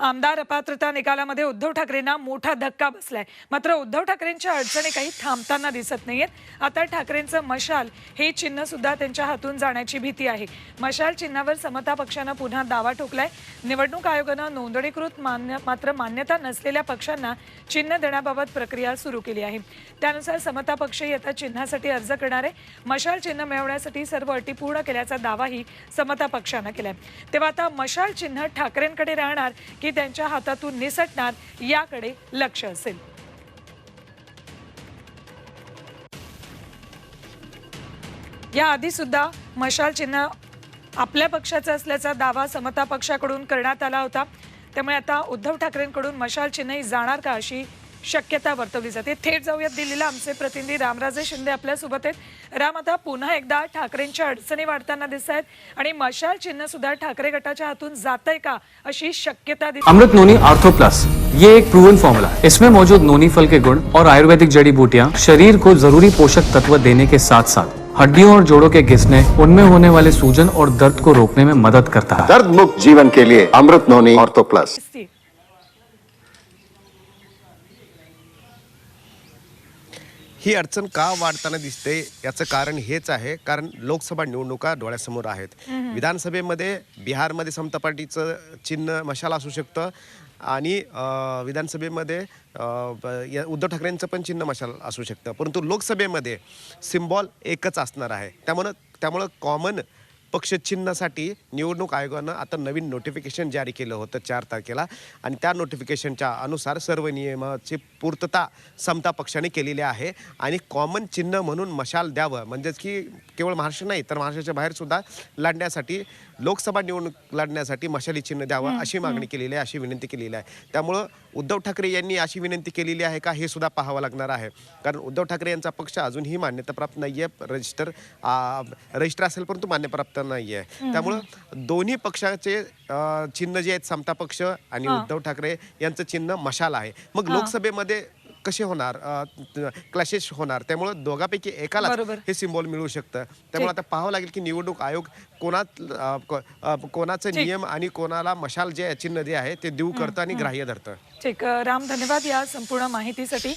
आमदार अपात्रता निकालामध्ये उद्धव ठाकरेंना मोठा धक्का बसलाय. मात्र उद्धव ठाकरेंच्या अडचणी काही थांबताना दिसत नाहीयेत. आता ठाकरेंचं मशाल हे चिन्ह सुद्धा त्यांच्या हातून जाण्याची भीती आहे. मशाल चिन्हावर समता पक्षानं पुन्हा दावा ठोकलाय. निवडणूक आयोगानं नोंदणीकृत मान्य मात्र मान्यता नसलेल्या पक्षांना चिन्ह देण्याबाबत प्रक्रिया सुरू केली आहे. त्यानुसार समता पक्षही आता चिन्हासाठी अर्ज करणार आहे. मशाल चिन्ह मिळवण्यासाठी सर्व अटी पूर्ण केल्याचा दावाही समता पक्षानं केलाय. तेव्हा आता मशाल चिन्ह ठाकरेंकडे राहणार की त्यांच्या हातातून निसटणार याकडे लक्ष असेल. याआधी सुद्धा मशाल चिन्ह आपल्या पक्षाचं असल्याचा दावा समता पक्षाकडून करण्यात आला होता. त्यामुळे आता उद्धव ठाकरेंकडून मशाल चिन्हही जाणार का अशी शक्यता वर्तवली जाते. थेट जाऊयात दिल्लीला. आमचे प्रतिनिधी रामराजे शिंदे आपल्यासोबत आहेत. राम आता पुन्हा एकदा ठाकरेंच्या अडचणी वाढताना दिसत आहेत आणि मशाल चिन्ह सुद्धा ठाकरे गटाच्या हातून जात आहे का अशी शक्यता दिसते. अमृत नोनी आर्थो प्लस ये एक प्रूवन फॉर्मूला इसमें मौजूद नोनी फल के गुण और आयुर्वेदिक जड़ी बूटियाँ शरीर को जरूरी पोषक तत्व देने के साथ साथ हड्डियों और जोड़ों के घिसने उनमें होने वाले सूजन और दर्द को रोकने में मदद करता है। दर्द मुक्त जीवन के लिए अमृत नोनी ऑर्थो प्लस ही अडचण का वाढताना दिसते याचं कारण हेच आहे कारण लोकसभा निवडणुका डोळ्यासमोर आहेत. विधानसभेमध्ये बिहारमध्ये समता पार्टीचं चिन्ह मशाल असू शकतं आणि विधानसभेमध्ये या- उद्धव ठाकरेंचं पण चिन्ह मशाल असू शकतं. परंतु लोकसभेमध्ये सिम्बॉल एकच असणार आहे. त्यामुळं त्यामुळं कॉमन पक्षचिन्हासाठी निवडणूक आयोगानं आता नवीन नोटिफिकेशन जारी केलं होतं चार तारखेला. आणि त्या नोटिफिकेशनच्या अनुसार सर्व नियमाची पूर्तता समता पक्षाने केलेली आहे. आणि कॉमन चिन्ह म्हणून मशाल द्यावं म्हणजेच की केवळ महाराष्ट्र नाही तर महाराष्ट्राच्या बाहेर सुद्धा लढण्यासाठी लोकसभा निवडणूक लढण्यासाठी मशाली चिन्ह द्यावं अशी मागणी केलेली आहे अशी विनंती केलेली आहे. त्यामुळं उद्धव ठाकरे यांनी अशी विनंती केलेली आहे का हे सुद्धा पाहावं लागणार आहे. कारण उद्धव ठाकरे यांचा पक्ष अजूनही मान्यताप्राप्त नाही आहे रजिस्टर रजिस्टर असेल परंतु मान्यप्राप्त नाही आहे त्यामुळं दोन्ही पक्षाचे अ, चिन्ह जे आहेत समता पक्ष आणि उद्धव ठाकरे यांचं चिन्ह मशाल आहे. मग लोकसभेमध्ये कसे होणार? क्लॅशेस होणार. त्यामुळं दोघापैकी एकाला बरोबर. हे सिम्बॉल मिळू शकतं. त्यामुळे आता पाहावं लागेल की निवडणूक आयोग कोणात अ, को- अ, कोणाचं नियम आणि कोणाला मशाल जे आहे, चिन्ह जे आहे ते देऊ करतं आणि ग्राह्य धरतं. ठीक. राम धन्यवाद या संपूर्ण माहितीसाठी.